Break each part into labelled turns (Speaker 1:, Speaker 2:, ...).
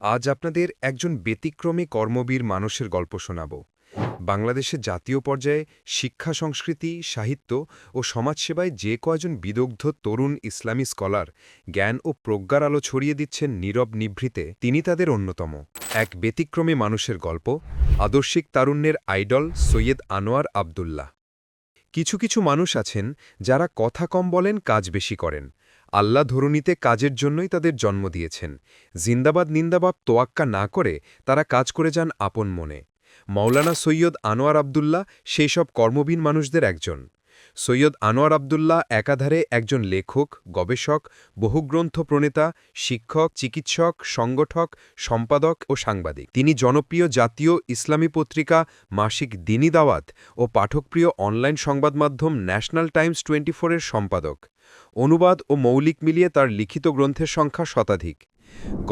Speaker 1: আজ আপনাদের একজন ব্যতিক্রমী কর্মবীর মানুষের গল্প শোনাব। বাংলাদেশের জাতীয় পর্যায়ে শিক্ষা, সংস্কৃতি, সাহিত্য ও সমাজসেবায় যে কয়জন বিদগ্ধ তরুণ ইসলামী স্কলার জ্ঞান ও প্রজ্ঞার আলো ছড়িয়ে দিচ্ছেন নীরব নিভৃতে, তিনি তাদের অন্যতম। এক ব্যতিক্রমী মানুষের গল্প, আদর্শিক তারুণ্যের আইডল সৈয়দ আনোয়ার আবদুল্লাহ। কিছু কিছু মানুষ আছেন যারা কথা কম বলেন, কাজ বেশি করেন। আল্লাহ ধরুনিতে কাজের জন্যই তাদের জন্ম দিয়েছেন। জিন্দাবাদ নিন্দাবাদ তোয়াক্কা না করে তারা কাজ করে যান আপন মনে। মৌলানা সৈয়দ আনোয়ার আবদুল্লাহ সেই সব কর্মবীন মানুষদের একজন। সৈয়দ আনোয়ার আবদুল্লাহ একাধারে একজন লেখক, গবেষক, বহুগ্রন্থ প্রণেতা, শিক্ষক, চিকিৎসক, সংগঠক, সম্পাদক ও সাংবাদিক। তিনি জনপ্রিয় জাতীয় ইসলামী পত্রিকা মাসিক দিনী দাওয়াত ও পাঠকপ্রিয় অনলাইন সংবাদ মাধ্যম ন্যাশনাল টাইমস টোয়েন্টি এর সম্পাদক। অনুবাদ ও মৌলিক মিলিয়ে তার লিখিত গ্রন্থের সংখ্যা শতাধিক।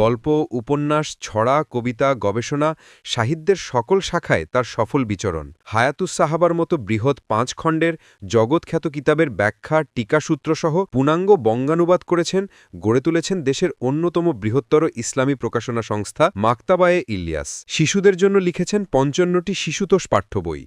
Speaker 1: গল্প, উপন্যাস, ছড়া, কবিতা, গবেষণা, সাহিত্যের সকল শাখায় তার সফল বিচরণ। হায়াতুস সাহাবার মতো বৃহৎ পাঁচ খণ্ডের জগৎখ্যাত কিতাবের ব্যাখ্যা, টিকাসূত্রসহ পূর্ণাঙ্গ বঙ্গানুবাদ করেছেন, গড়ে তুলেছেন দেশের অন্যতম বৃহত্তর ইসলামী প্রকাশনা সংস্থা মাক্তাবায়ে ইলিয়াস। শিশুদের জন্য লিখেছেন পঞ্চান্নটি শিশুতোষ পাঠ্য বই।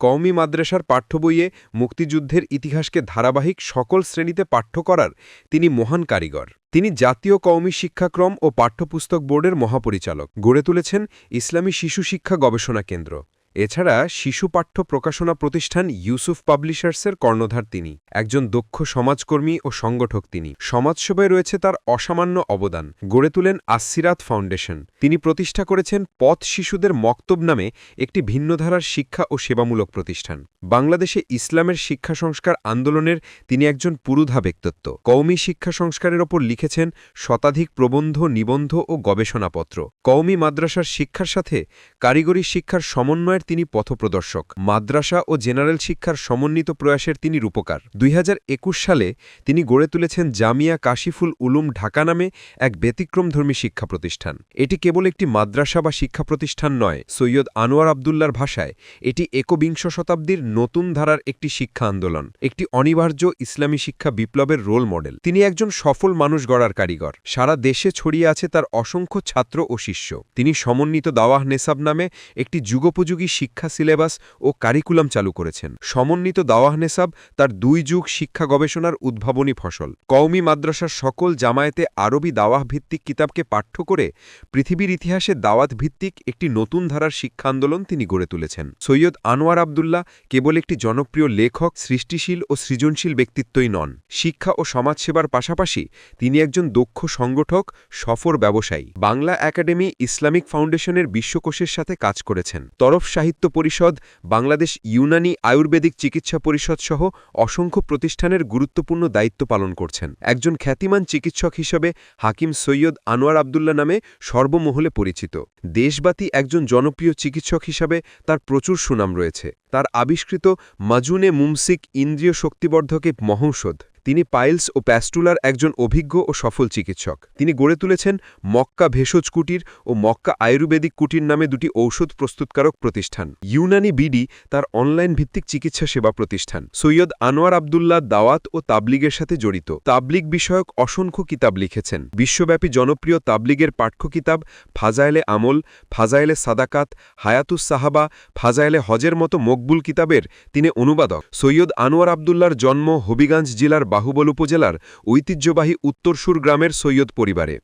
Speaker 1: কওমি মাদ্রাসার পাঠ্য বইয়ে মুক্তিযুদ্ধের ইতিহাসকে ধারাবাহিক সকল শ্রেণীতে পাঠ্য করার তিনি মহান কারিগর। তিনি জাতীয় কওমি শিক্ষাক্রম ও পাঠ্যপুস্তক বোর্ডের মহাপরিচালক গড়ে তুলেছেন ইসলামী শিশু শিক্ষা গবেষণা কেন্দ্র। এছাড়া শিশু পাঠ্য প্রকাশনা প্রতিষ্ঠান ইউসুফ পাবলিশার্সের কর্ণধার তিনি। একজন দক্ষ সমাজকর্মী ও সংগঠক তিনি। সমাজসেবায় রয়েছে তার অসামান্য অবদান। গড়ে তুলেন আসিরাত ফাউন্ডেশন। তিনি প্রতিষ্ঠা করেছেন পথ শিশুদের মক্তব নামে একটি ভিন্নধারার শিক্ষা ও সেবামূলক প্রতিষ্ঠান। বাংলাদেশে ইসলামের শিক্ষা সংস্কার আন্দোলনের তিনি একজন পুরুধা ব্যক্তিত্ব। কওমি শিক্ষা সংস্কারের ওপর লিখেছেন শতাধিক প্রবন্ধ, নিবন্ধ ও গবেষণাপত্র। কওমি মাদ্রাসার শিক্ষার সাথে কারিগরি শিক্ষার সমন্বয়ের তিনি পথপ্রদর্শক। মাদ্রাসা ও জেনারেল শিক্ষার সমন্বিত প্রয়াসের তিনি রূপকার। দুই হাজার একুশ সালে তিনি গড়ে তুলেছেন জামিয়া কাশিফুল উলুম ঢাকা নামে এক ব্যতিক্রমধর্মী শিক্ষা প্রতিষ্ঠান। এটি কেবল একটি মাদ্রাসা বা শিক্ষা প্রতিষ্ঠান নয়, সৈয়দ আনোয়ার আবদুল্লার ভাষায়। এটি একবিংশ শতাব্দীর নতুন ধারার একটি শিক্ষা আন্দোলন, একটি অনিবার্য ইসলামী শিক্ষা বিপ্লবের রোল মডেল। তিনি একজন সফল মানুষ গড়ার কারিগর। সারা দেশে ছড়িয়ে আছে তার অসংখ্য ছাত্র ও শিষ্য। তিনি সমন্বিত দাওয়াহ নেসাব নামে একটি যুগোপযোগী শিক্ষা সিলেবাস ও কারিকুলাম চালু করেছেন। সমন্বিত দাওয়াহ নেসাব তার দুই যুগ শিক্ষা গবেষণার উদ্ভাবনী ফসল। কওমি মাদ্রাসার সকল জামায়াতে আরবি দাওয়াহ ভিত্তিক কিতাবকে পাঠ্য করে পৃথিবীর ইতিহাসে দাওয়াত ভিত্তিক একটি নতুন ধারার শিক্ষা আন্দোলন তিনি গড়ে তুলেছেন। সৈয়দ আনোয়ার আবদুল্লাহ কেবল একটি জনপ্রিয় লেখক, সৃষ্টিশীল ও সৃজনশীল ব্যক্তিত্বই নন। শিক্ষা ও সমাজসেবার পাশাপাশি তিনি একজন দক্ষ সংগঠক, সফর ব্যবসায়ী। বাংলা একাডেমি ইসলামিক ফাউন্ডেশনের বিশ্বকোষের সাথে কাজ করেছেন। তরফ সাহিত্য পরিষদ, বাংলাদেশ ইউনানি আয়ুর্বেদিক চিকিৎসা পরিষদ সহ অসংখ্য প্রতিষ্ঠানের গুরুত্বপূর্ণ দায়িত্ব পালন করছেন। একজন খ্যাতিমান চিকিৎসক হিসেবে হাকিম সৈয়দ আনোয়ার আবদুল্লা নামে সর্বমহলে পরিচিত। দেশবাতি একজন জনপ্রিয় চিকিৎসক হিসাবে তার প্রচুর সুনাম রয়েছে। তার আবিষ্কৃত মাজুনে মুমসিক ইন্দ্রিয় শক্তিবর্ধকে মহৌষধ তিনি পাইলস ও প্যাস্টুলার একজন অভিজ্ঞ ও সফল চিকিৎসক। তিনি গড়ে তুলেছেন মক্কা ভেষজ কুটির ও মক্কা আয়ুর্বেদিক কুটির নামে দুটি ঔষধ প্রস্তুতকারক প্রতিষ্ঠান। ইউনানি বিডি তার অনলাইন ভিত্তিক চিকিৎসা সেবা প্রতিষ্ঠান। সৈয়দ আনোয়ার আবদুল্লাহ দাওয়াত ও তাবলিগের সাথে জড়িত। তাবলিগ বিষয়ক অসংখ্য কিতাব লিখেছেন। বিশ্বব্যাপী জনপ্রিয় তাবলিগের পাঠ্য কিতাব ফাজাইলে আমল, ফাজাইলে সাদাকাত, হায়াতুস সাহাবা, ফাজাইলে হজের মতো মকবুল কিতাবের তিনি অনুবাদক। সৈয়দ আনোয়ার আবদুল্লার জন্ম হবিগঞ্জ জেলার বাহুবল উপজেলার ঐতিহ্যবাহী উত্তরসুর গ্রামের সৈয়দ পরিবারে।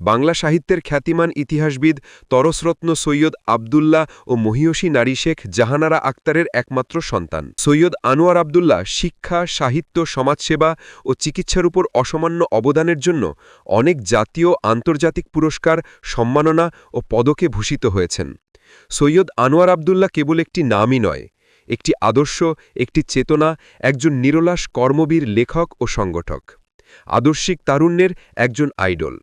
Speaker 1: বাংলা সাহিত্যের খ্যাতিমান ইতিহাসবিদ তরসরত্ন সৈয়দ আবদুল্লাহ ও মহিয়সী নারী শেখ জাহানারা আক্তারের একমাত্র সন্তান। সৈয়দ আনোয়ার আবদুল্লাহ শিক্ষা, সাহিত্য, সমাজসেবা ও চিকিৎসার উপর অসামান্য অবদানের জন্য অনেক জাতীয়, আন্তর্জাতিক পুরস্কার, সম্মাননা ও পদকে ভূষিত হয়েছেন। সৈয়দ আনোয়ার আবদুল্লাহ কেবল একটি নামই নয় একটি আদর্শ একটি চেতনা একজন নিরলাস কর্মবীর লেখক ও সংগঠক। আদর্শিক তারুণ্যের একজন আইডল।